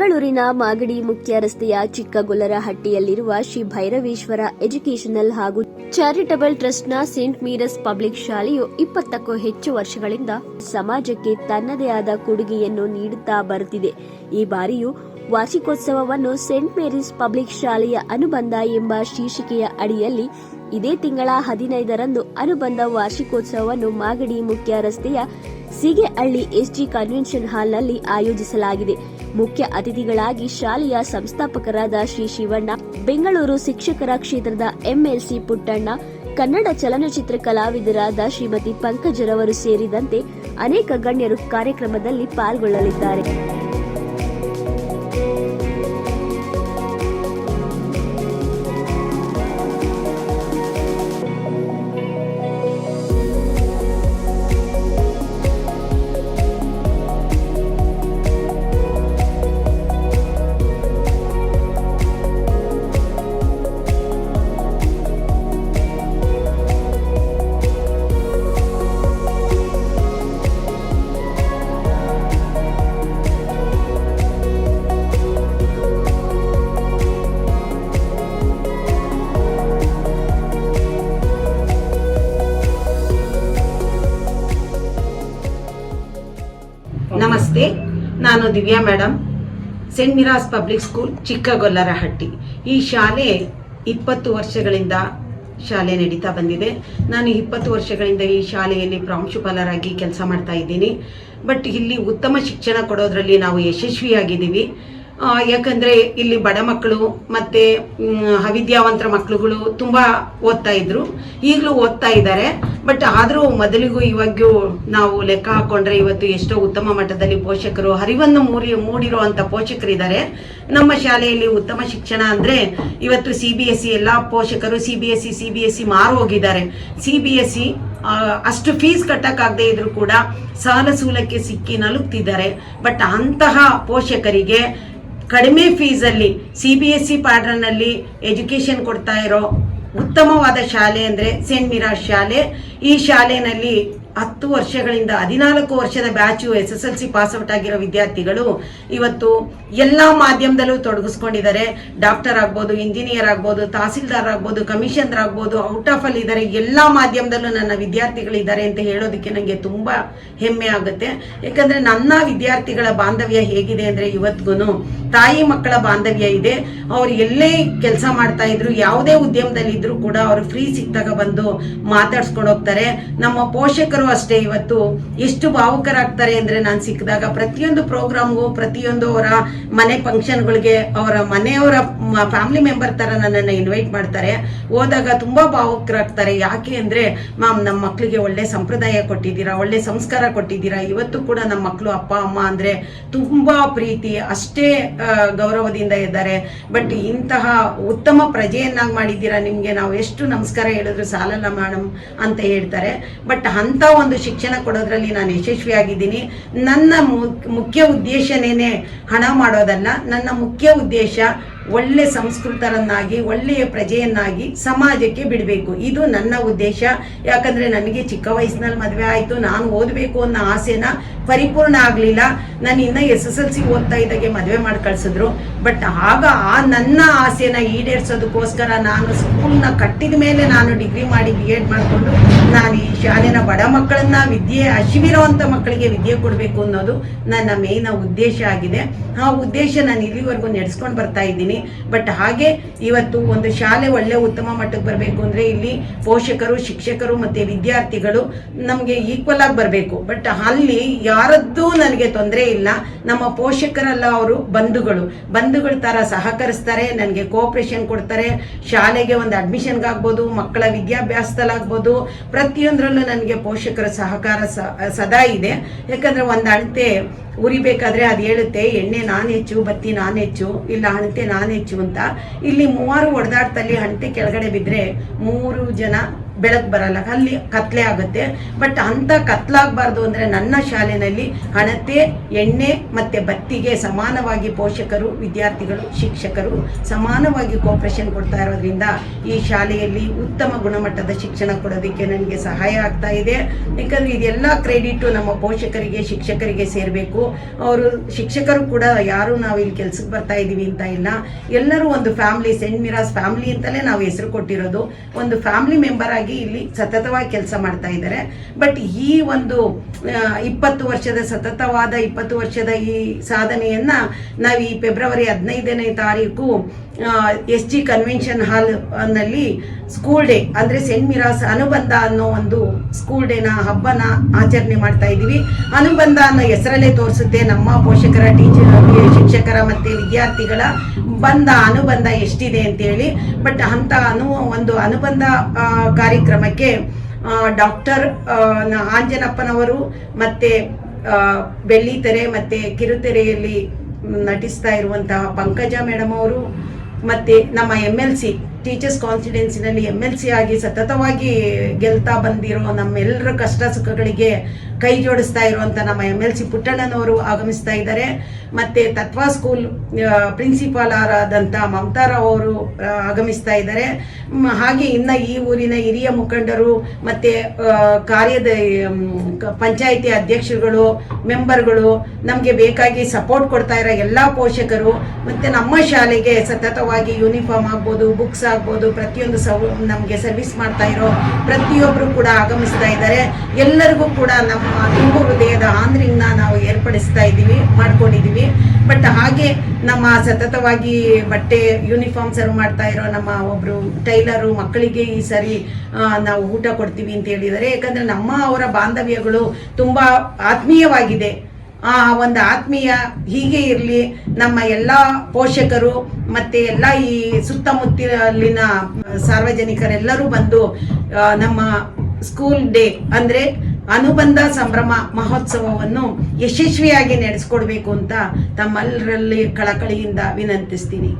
ಬೆಂಗಳೂರಿನ ಮಾಗಡಿ ಮುಖ್ಯ ರಸ್ತೆಯ ಚಿಕ್ಕಗೊಲ್ಲರಹಟ್ಟಿಯಲ್ಲಿರುವ ಶ್ರೀ ಭೈರವೇಶ್ವರ ಎಜುಕೇಷನಲ್ ಹಾಗೂ ಚಾರಿಟಬಲ್ ಟ್ರಸ್ಟ್ನ ಸೇಂಟ್ ಮೀರಸ್ ಪಬ್ಲಿಕ್ ಶಾಲೆಯು ಇಪ್ಪತ್ತಕ್ಕೂ ಹೆಚ್ಚು ವರ್ಷಗಳಿಂದ ಸಮಾಜಕ್ಕೆ ತನ್ನದೇ ಆದ ಕೊಡುಗೆಯನ್ನು ನೀಡುತ್ತಾ ಬರುತ್ತಿದೆ. ಈ ಬಾರಿಯು ವಾರ್ಷಿಕೋತ್ಸವವನ್ನು ಸೇಂಟ್ ಮೇರೀಸ್ ಪಬ್ಲಿಕ್ ಶಾಲೆಯ ಅನುಬಂಧ ಎಂಬ ಶೀರ್ಷಿಕೆಯ ಅಡಿಯಲ್ಲಿ ಇದೇ ತಿಂಗಳ ಹದಿನೈದರಂದು ಅನುಬಂಧ ವಾರ್ಷಿಕೋತ್ಸವವನ್ನು ಮಾಗಡಿ ಮುಖ್ಯ ರಸ್ತೆಯ ಸಿಗೆಹಳ್ಳಿ ಎಸ್ಜಿ ಕನ್ವೆನ್ಷನ್ ಹಾಲ್ನಲ್ಲಿ ಆಯೋಜಿಸಲಾಗಿದೆ. ಮುಖ್ಯ ಅತಿಥಿಗಳಾಗಿ ಶಾಲೆಯ ಸಂಸ್ಥಾಪಕರಾದ ಶ್ರೀ ಶಿವಣ್ಣ, ಬೆಂಗಳೂರು ಶಿಕ್ಷಕರ ಕ್ಷೇತ್ರದ ಎಂಎಲ್ಸಿ ಪುಟ್ಟಣ್ಣ, ಕನ್ನಡ ಚಲನಚಿತ್ರ ಕಲಾವಿದರಾದ ಶ್ರೀಮತಿ ಪಂಕಜರವರು ಸೇರಿದಂತೆ ಅನೇಕ ಗಣ್ಯರು ಕಾರ್ಯಕ್ರಮದಲ್ಲಿ ಪಾಲ್ಗೊಳ್ಳಲಿದ್ದಾರೆ. ನಮಸ್ತೆ. ನಾನು Divya madam Saint Miras public school, Chikkagollarahatti. ಈ ಶಾಲೆ ಇಪ್ಪತ್ತು ವರ್ಷಗಳಿಂದ ಶಾಲೆ ನಡೀತಾ ಬಂದಿದೆ. ನಾನು ಇಪ್ಪತ್ತು ವರ್ಷಗಳಿಂದ ಈ ಶಾಲೆಯಲ್ಲಿ ಪ್ರಾಂಶುಪಾಲರಾಗಿ ಕೆಲಸ ಮಾಡ್ತಾ ಇದ್ದೀನಿ. ಬಟ್ ಇಲ್ಲಿ ಉತ್ತಮ ಶಿಕ್ಷಣ ಕೊಡೋದ್ರಲ್ಲಿ ನಾವು ಯಶಸ್ವಿಯಾಗಿದ್ದೀವಿ. ಯಾಕಂದ್ರೆ ಇಲ್ಲಿ ಬಡ ಮಕ್ಕಳು ಮತ್ತೆ ಅವಿದ್ಯಾವಂತರ ಮಕ್ಕಳುಗಳು ತುಂಬಾ ಓದ್ತಾ ಇದ್ರು. ಈಗಲೂ ಓದ್ತಾ ಇದ್ದಾರೆ. ಬಟ್ ಆದರೂ ಮೊದಲಿಗೂ ಇವಾಗ್ಯೂ ನಾವು ಲೆಕ್ಕ ಹಾಕೊಂಡ್ರೆ ಇವತ್ತು ಎಷ್ಟೋ ಉತ್ತಮ ಮಟ್ಟದಲ್ಲಿ ಪೋಷಕರು, ಹರಿವನ್ನು ಮೂಡಿ ಮೂಡಿರುವಂತ ಪೋಷಕರಿದ್ದಾರೆ. ನಮ್ಮ ಶಾಲೆಯಲ್ಲಿ ಉತ್ತಮ ಶಿಕ್ಷಣ ಅಂದ್ರೆ ಇವತ್ತು ಸಿ ಬಿ ಎಸ್ ಸಿ ಎಲ್ಲ ಪೋಷಕರು C B S C C B S C ಮಾರು ಹೋಗಿದ್ದಾರೆ. ಸಿ ಬಿ ಎಸ್ ಸಿ ಅಷ್ಟು ಫೀಸ್ ಕಟ್ಟಕ್ಕಾಗದೇ ಇದ್ರು ಕೂಡ ಸಾಲ ಸೂಲಕ್ಕೆ ಸಿಕ್ಕಿ ನಲುಗ್ತಿದ್ದಾರೆ. ಬಟ್ ಅಂತಹ ಪೋಷಕರಿಗೆ ಕಡಿಮೆ ಫೀಸಲ್ಲಿ ಸಿ ಬಿ ಎಸ್ ಸಿ ಪ್ಯಾಟರ್ನಲ್ಲಿ ಎಜುಕೇಷನ್ ಕೊಡ್ತಾ ಇರೋ ಉತ್ತಮವಾದ ಶಾಲೆ ಅಂದರೆ ಸೇಂಟ್ ಮಿರಾಜ್ ಶಾಲೆ. ಈ ಶಾಲೆಯಲ್ಲಿ ಹತ್ತು ವರ್ಷಗಳಿಂದ ಹದಿನಾಲ್ಕು ವರ್ಷದ batch S S L C pass out ಆಗಿರೋ ವಿದ್ಯಾರ್ಥಿಗಳು ಇವತ್ತು ಎಲ್ಲ ಮಾಧ್ಯಮದಲ್ಲೂ ತೊಡಗಿಸ್ಕೊಂಡಿದ್ದಾರೆ. ಡಾಕ್ಟರ್ ಆಗ್ಬೋದು, ಇಂಜಿನಿಯರ್ ಆಗ್ಬೋದು, ತಹಸೀಲ್ದಾರ್ ಆಗ್ಬೋದು, ಕಮಿಷನರ್ ಆಗ್ಬೋದು, ಔಟ್ ಆಫ್ ಅಲ್ಲಿ ಇದ್ದಾರೆ. ಎಲ್ಲ ಮಾಧ್ಯಮದಲ್ಲೂ ನನ್ನ ವಿದ್ಯಾರ್ಥಿಗಳಿದ್ದಾರೆ ಅಂತ ಹೇಳೋದಕ್ಕೆ ನನಗೆ ತುಂಬ ಹೆಮ್ಮೆ ಆಗುತ್ತೆ. ಯಾಕಂದ್ರೆ ನನ್ನ ವಿದ್ಯಾರ್ಥಿಗಳ ಬಾಂಧವ್ಯ ಹೇಗಿದೆ ಅಂದ್ರೆ ಇವತ್ಗೂ ತಾಯಿ ಮಕ್ಕಳ ಬಾಂಧವ್ಯ ಇದೆ. ಅವ್ರು ಎಲ್ಲೇ ಕೆಲಸ ಮಾಡ್ತಾ ಇದ್ರು, ಯಾವುದೇ ಉದ್ಯಮದಲ್ಲಿ ಇದ್ರು ಕೂಡ ಅವರು ಫ್ರೀ ಸಿಕ್ತಾಗ ಬಂದು ಮಾತಾಡ್ಸ್ಕೊಂಡು ಹೋಗ್ತಾರೆ. ನಮ್ಮ ಪೋಷಕರು ಅಷ್ಟೇ ಇವತ್ತು ಎಷ್ಟು ಭಾವುಕರಾಗ್ತಾರೆ ಅಂದ್ರೆ ನಾನು ಸಿಕ್ಕಿದಾಗ ಪ್ರತಿಯೊಂದು ಪ್ರೋಗ್ರಾಮ್ಗೂ ಪ್ರತಿಯೊಂದು ಅವರ ಮನೆ ಫಂಕ್ಷನ್ಗಳಿಗೆ ಅವರ ಮನೆಯವರ ಫ್ಯಾಮಿಲಿ ಮೆಂಬರ್ ತರ ನನ್ನನ್ನು ಇನ್ವೈಟ್ ಮಾಡ್ತಾರೆ. ಹೋದಾಗ ತುಂಬಾ ಭಾವುಕರಾಗ್ತಾರೆ. ಯಾಕೆ ಅಂದ್ರೆ, ಮ್ಯಾಮ್ ನಮ್ಮ ಮಕ್ಕಳಿಗೆ ಒಳ್ಳೆ ಸಂಪ್ರದಾಯ ಕೊಟ್ಟಿದ್ದೀರಾ? ಒಳ್ಳೆ ಸಂಸ್ಕಾರ ಕೊಟ್ಟಿದ್ದೀರಾ? ಇವತ್ತು ಕೂಡ ನಮ್ಮ ಮಕ್ಕಳು ಅಪ್ಪ, ಅಮ್ಮ ಅಂದ್ರೆ ತುಂಬಾ ಪ್ರೀತಿ, ಅಷ್ಟೇ ಗೌರವದಿಂದ ಇದ್ದಾರೆ. ಬಟ್ ಇಂತಹ ಉತ್ತಮ ಪ್ರಜೆಯನ್ನಾಗಿ ಮಾಡಿದ್ದೀರಾ? ನಿಮ್ಗೆ ನಾವು ಎಷ್ಟು ನಮಸ್ಕಾರ ಹೇಳಿದ್ರು ಸಾಲಲ್ಲ ಮೇಡಮ್ ಅಂತ ಹೇಳ್ತಾರೆ. ಬಟ್ ಅಂತ ಒಂದು ಶಿಕ್ಷಣ ಕೊಡೋದ್ರಲ್ಲಿ ನಾನು ಯಶಸ್ವಿಯಾಗಿದ್ದೀನಿ. ನನ್ನ ಮುಖ್ಯ ಉದ್ದೇಶನೇನೆ ಹಣ ಮಾಡೋದಲ್ಲ. ನನ್ನ ಮುಖ್ಯ ಉದ್ದೇಶ ಒಳ್ಳೆ ಸಂಸ್ಕೃತರನ್ನಾಗಿ, ಒಳ್ಳೆಯ ಪ್ರಜೆಯನ್ನಾಗಿ ಸಮಾಜಕ್ಕೆ ಬಿಡಬೇಕು. ಇದು ನನ್ನ ಉದ್ದೇಶ. ಯಾಕಂದ್ರೆ ನನಗೆ ಚಿಕ್ಕ ವಯಸ್ಸಿನಲ್ಲಿ ಮದುವೆ ಆಯಿತು. ನಾನು ಓದಬೇಕು ಅನ್ನೋ ಆಸೆನ ಪರಿಪೂರ್ಣ ಆಗಲಿಲ್ಲ. ನಾನು ಇನ್ನ ಎಸ್ ಎಸ್ ಎಲ್ ಸಿ ಓದ್ತಾ ಇದ್ದಾಗೆ ಮದುವೆ ಮಾಡಿ ಕಳಿಸಿದ್ರು. ಬಟ್ ಆಗ ಆ ನನ್ನ ಆಸೆನ ಈಡೇರಿಸೋದಕ್ಕೋಸ್ಕರ ನಾನು ಸ್ಕೂಲ್ನ ಕಟ್ಟಿದ ಮೇಲೆ ನಾನು ಡಿಗ್ರಿ ಮಾಡಿ ಬಿ ಎಡ್ ಮಾಡಿಕೊಂಡು ನಾನು ಈ ಶಾಲೆನ ಬಡ ಮಕ್ಕಳನ್ನ ವಿದ್ಯೆ ಹಸಿವಿರೋವಂಥ ಮಕ್ಕಳಿಗೆ ವಿದ್ಯೆ ಕೊಡಬೇಕು ಅನ್ನೋದು ನನ್ನ ಮೇಯ್ನ ಉದ್ದೇಶ ಆಗಿದೆ. ಆ ಉದ್ದೇಶ ನಾನು ಇಲ್ಲಿವರೆಗೂ ನಡೆಸ್ಕೊಂಡು ಬರ್ತಾ ಇದ್ದೀನಿ. ಬಟ್ ಹಾಗೆ ಇವತ್ತು ಒಂದು ಶಾಲೆ ಒಳ್ಳೆ ಉತ್ತಮ ಮಟ್ಟಕ್ಕೆ ಬರಬೇಕು ಅಂದ್ರೆ ಇಲ್ಲಿ ಪೋಷಕರು, ಶಿಕ್ಷಕರು ಮತ್ತೆ ವಿದ್ಯಾರ್ಥಿಗಳು ನಮಗೆ ಈಕ್ವಲ್ ಆಗಿ ಬರಬೇಕು. ಬಟ್ ಅಲ್ಲಿ ಯಾರದ್ದೂ ನನಗೆ ತೊಂದರೆ ಇಲ್ಲ. ನಮ್ಮ ಪೋಷಕರಲ್ಲ ಅವರು ಬಂಧುಗಳು. ಬಂಧುಗಳ ತರ ಸಹಕರಿಸ್ತಾರೆ, ನನಗೆ ಕೋಆಪರೇಷನ್ ಕೊಡ್ತಾರೆ. ಶಾಲೆಗೆ ಒಂದು ಅಡ್ಮಿಷನ್ಗಾಗ್ಬೋದು ಮಕ್ಕಳ ವಿದ್ಯಾಭ್ಯಾಸದಲ್ಲಾಗ್ಬೋದು. ಪ್ರತಿಯೊಂದರಲ್ಲೂ ನನಗೆ ಪೋಷಕರ ಸಹಕಾರ ಸದಾ ಇದೆ. ಯಾಕಂದ್ರೆ ಒಂದು ಅಳತೆ ಉರಿಬೇಕಾದ್ರೆ ಅದು ಹೇಳುತ್ತೆ, ಎಣ್ಣೆ ನಾನು ಹೆಚ್ಚು, ಬತ್ತಿ ನಾನು ಹೆಚ್ಚು, ಇಲ್ಲ ಹಣತೆ ನಾನು ಹೆಚ್ಚು ಅಂತ. ಇಲ್ಲಿ ಮೂವರು ಹೊಡೆದಾಡ್ತಲ್ಲಿ ಹಣತೆ ಕೆಳಗಡೆ ಬಿದ್ದರೆ ಮೂರು ಜನ ಬೆಳಕು ಬರಲ್ಲ. ಅಲ್ಲಿ ಕತ್ಲೆ ಆಗುತ್ತೆ. ಬಟ್ ಅಂತ ಕತ್ಲಾಗಬಾರ್ದು ಅಂದರೆ ನನ್ನ ಶಾಲೆಯಲ್ಲಿ ಹಣತೆ, ಎಣ್ಣೆ ಮತ್ತು ಬತ್ತಿಗೆ ಸಮಾನವಾಗಿ ಪೋಷಕರು, ವಿದ್ಯಾರ್ಥಿಗಳು, ಶಿಕ್ಷಕರು ಸಮಾನವಾಗಿ ಕೋಪರೇಷನ್ ಕೊಡ್ತಾ ಇರೋದ್ರಿಂದ ಈ ಶಾಲೆಯಲ್ಲಿ ಉತ್ತಮ ಗುಣಮಟ್ಟದ ಶಿಕ್ಷಣ ಕೊಡೋದಕ್ಕೆ ನನಗೆ ಸಹಾಯ ಆಗ್ತಾ ಇದೆ. ಯಾಕಂದರೆ ಇದೆಲ್ಲ ಕ್ರೆಡಿಟು ನಮ್ಮ ಪೋಷಕರಿಗೆ, ಶಿಕ್ಷಕರಿಗೆ ಸೇರಬೇಕು. ಅವರು ಶಿಕ್ಷಕರು ಕೂಡ ಯಾರು ನಾವು ಇಲ್ಲಿ ಕೆಲ್ಸಕ್ಕೆ ಬರ್ತಾ ಇದ್ದೀವಿ ಅಂತ ಇಲ್ಲ. ಎಲ್ಲರೂ ಒಂದು ಫ್ಯಾಮಿಲಿ ಸೆಂಟ್ ಮಿರಾಸ್ ಫ್ಯಾಮಿಲಿ ಅಂತಲೇ ನಾವು ಹೆಸರು ಕೊಟ್ಟಿರೋದು. ಒಂದು ಫ್ಯಾಮಿಲಿ ಮೆಂಬರ್ ಆಗಿ ಇಲ್ಲಿ ಸತತವಾಗಿ ಕೆಲಸ ಮಾಡ್ತಾ ಇದ್ದಾರೆ. ಬಟ್ ಈ ಒಂದು ಇಪ್ಪತ್ತು ವರ್ಷದ ಸತತವಾದ ಇಪ್ಪತ್ತು ವರ್ಷದ ಈ ಸಾಧನೆಯನ್ನ ನಾವು ಈ ಫೆಬ್ರವರಿ ಹದಿನೈದನೇ ತಾರೀಕು ಎಸ್ ಜಿ ಕನ್ವೆನ್ಷನ್ ಹಾಲ್ನಲ್ಲಿ ಸ್ಕೂಲ್ ಡೇ ಅಂದ್ರೆ ಸೆಂಟ್ ಮಿರಾಸ್ ಅನುಬಂಧ ಅನ್ನೋ ಒಂದು ಸ್ಕೂಲ್ ಡೇನ ಹಬ್ಬನ ಆಚರಣೆ ಮಾಡ್ತಾ ಇದ್ದೀವಿ. ಅನುಬಂಧ ಅನ್ನೋ ಹೆಸರಲ್ಲೇ ತೋರಿಸುತ್ತೆ ನಮ್ಮ ಪೋಷಕರ ಟೀಚರ್ ಶಿಕ್ಷಕರ ಮತ್ತೆ ವಿದ್ಯಾರ್ಥಿಗಳ ಬಂಧ ಅನುಬಂಧ ಎಷ್ಟಿದೆ ಅಂತೇಳಿ. ಬಟ್ ಅಂತ ಅನು ಒಂದು ಅನುಬಂಧ ಆ, ಕಾರ್ಯಕ್ರಮಕ್ಕೆ ಡಾಕ್ಟರ್ ಆಂಜನಪ್ಪನವರು ಮತ್ತೆ ಬೆಳ್ಳಿತೆರೆ ಮತ್ತೆ ಕಿರುತೆರೆಯಲ್ಲಿ ನಟಿಸ್ತಾ ಇರುವಂತಹ ಪಂಕಜ ಮೇಡಮ್ ಅವರು ಮತ್ತೆ ನಮ್ಮ ಎಂ ಎಲ್ ಸಿ ಟೀಚರ್ಸ್ ಕಾನ್ಫಿಡೆನ್ಸಿನಲ್ಲಿ ಎಂ ಎಲ್ ಸಿ ಆಗಿ ಸತತವಾಗಿ ಗೆಲ್ತಾ ಬಂದಿರೋ ನಮ್ಮೆಲ್ಲರ ಕಷ್ಟ ಸುಖಗಳಿಗೆ ಕೈ ಜೋಡಿಸ್ತಾ ಇರುವಂತ ನಮ್ಮ ಎಂ ಎಲ್ ಸಿ ಪುಟ್ಟಣ್ಣನವರು ಆಗಮಿಸ್ತಾ ಇದ್ದಾರೆ. ಮತ್ತೆ ತತ್ವ ಸ್ಕೂಲ್ ಪ್ರಿನ್ಸಿಪಾಲ್ ಆದಂತ ಮಮತಾರಾವ್ ಅವರು ಆಗಮಿಸ್ತಾ ಇದ್ದಾರೆ. ಹಾಗೆ ಇನ್ನ ಈ ಊರಿನ ಹಿರಿಯ ಮುಖಂಡರು ಮತ್ತೆ ಕಾರ್ಯದ ಪಂಚಾಯಿತಿ ಅಧ್ಯಕ್ಷರುಗಳು, ಮೆಂಬರ್ಗಳು ನಮಗೆ ಬೇಕಾಗಿ ಸಪೋರ್ಟ್ ಕೊಡ್ತಾ ಇರೋ ಎಲ್ಲಾ ಪೋಷಕರು, ಮತ್ತೆ ನಮ್ಮ ಶಾಲೆಗೆ ಸತತವಾಗಿ ಯೂನಿಫಾರ್ಮ್ ಆಗ್ಬೋದು ಬುಕ್ಸ್ ಆಗ್ಬೋದು, ಪ್ರತಿಯೊಂದು ಸೌ, ನಮಗೆ ಸರ್ವಿಸ್ ಮಾಡ್ತಾ ಇರೋ ಪ್ರತಿಯೊಬ್ಬರು ಕೂಡ ಆಗಮಿಸ್ತಾ ಇದ್ದಾರೆ. ಎಲ್ಲರಿಗೂ ಕೂಡ ನಮ್ಮ ತುಂಬು ಹೃದಯದ ಆಂಧ್ರಿನ ನಾವು ಏರ್ಪಡಿಸ್ತಾ ಇದ್ದೀವಿ, ಮಾಡ್ಕೊಂಡಿದ್ದೀವಿ. ಬಟ್ ಹಾಗೆ ನಮ್ಮ ಸತತವಾಗಿ ಬಟ್ಟೆ ಯೂನಿಫಾರ್ಮ್ ಸರ್ವ್ ಮಾಡ್ತಾ ಇರೋ ನಮ್ಮ ಒಬ್ರು ಟೈಲರು ಮಕ್ಕಳಿಗೆ ಈ ಸರಿ ನಾವು ಊಟ ಕೊಡ್ತೀವಿ ಅಂತ ಹೇಳಿದ್ದಾರೆ. ಯಾಕಂದ್ರೆ ನಮ್ಮ ಅವರ ಬಾಂಧವ್ಯಗಳು ತುಂಬಾ ಆತ್ಮೀಯವಾಗಿದೆ. ಆ ಒಂದು ಆತ್ಮೀಯ ಹೀಗೆ ಇರಲಿ, ನಮ್ಮ ಎಲ್ಲ ಪೋಷಕರು ಮತ್ತೆ ಎಲ್ಲ ಈ ಸುತ್ತಮುತ್ತಲಿನ ಸಾರ್ವಜನಿಕರೆಲ್ಲರೂ ಬಂದು ನಮ್ಮ ಸ್ಕೂಲ್ ಡೇ ಅಂದ್ರೆ ಅನುಬಂಧ ಸಂಭ್ರಮ ಮಹೋತ್ಸವವನ್ನು ಯಶಸ್ವಿಯಾಗಿ ನಡೆಸ್ಕೊಡ್ಬೇಕು ಅಂತ ತಮ್ಮೆಲ್ಲರಲ್ಲಿ ಕಳಕಳಿಯಿಂದ ವಿನಂತಿಸ್ತೀನಿ.